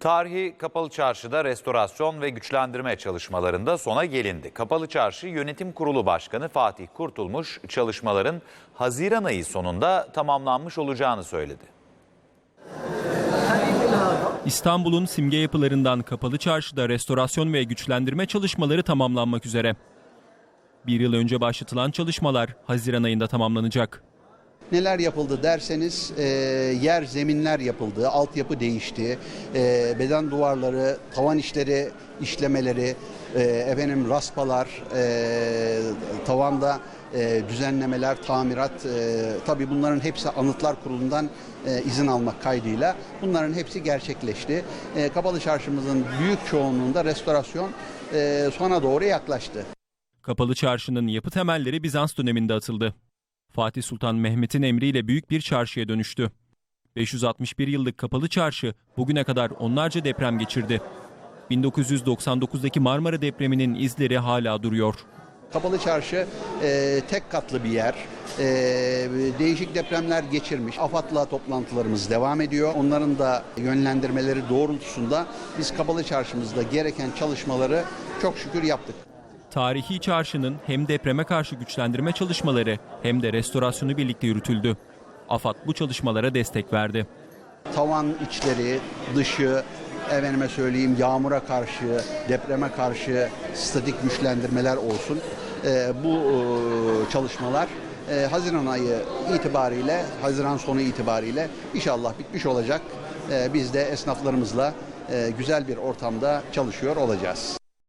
Tarihi Kapalı Çarşı'da restorasyon ve güçlendirme çalışmalarında sona gelindi. Kapalı Çarşı Yönetim Kurulu Başkanı Fatih Kurtulmuş çalışmaların Haziran ayı sonunda tamamlanmış olacağını söyledi. İstanbul'un simge yapılarından Kapalı Çarşı'da restorasyon ve güçlendirme çalışmaları tamamlanmak üzere. Bir yıl önce başlatılan çalışmalar Haziran ayında tamamlanacak. Neler yapıldı derseniz e, yer zeminler yapıldı, altyapı değişti, e, beden duvarları, tavan işleri, işlemeleri, e, efendim raspalar, e, tavanda e, düzenlemeler, tamirat, e, tabii bunların hepsi Anıtlar Kurulu'ndan e, izin almak kaydıyla bunların hepsi gerçekleşti. E, Kapalı Çarşımızın büyük çoğunluğunda restorasyon e, sona doğru yaklaştı. Kapalı Çarşı'nın yapı temelleri Bizans döneminde atıldı. Fatih Sultan Mehmet'in emriyle büyük bir çarşıya dönüştü. 561 yıllık Kapalı Çarşı bugüne kadar onlarca deprem geçirdi. 1999'daki Marmara depreminin izleri hala duruyor. Kapalı Çarşı e, tek katlı bir yer. E, değişik depremler geçirmiş. AFAD'la toplantılarımız devam ediyor. Onların da yönlendirmeleri doğrultusunda biz Kapalı Çarşımızda gereken çalışmaları çok şükür yaptık. Tarihi çarşının hem depreme karşı güçlendirme çalışmaları hem de restorasyonu birlikte yürütüldü. AFAD bu çalışmalara destek verdi. Tavan içleri, dışı, efendime söyleyeyim yağmura karşı, depreme karşı statik güçlendirmeler olsun. E, bu e, çalışmalar e, Haziran ayı itibariyle, Haziran sonu itibariyle inşallah bitmiş olacak. E, biz de esnaflarımızla e, güzel bir ortamda çalışıyor olacağız.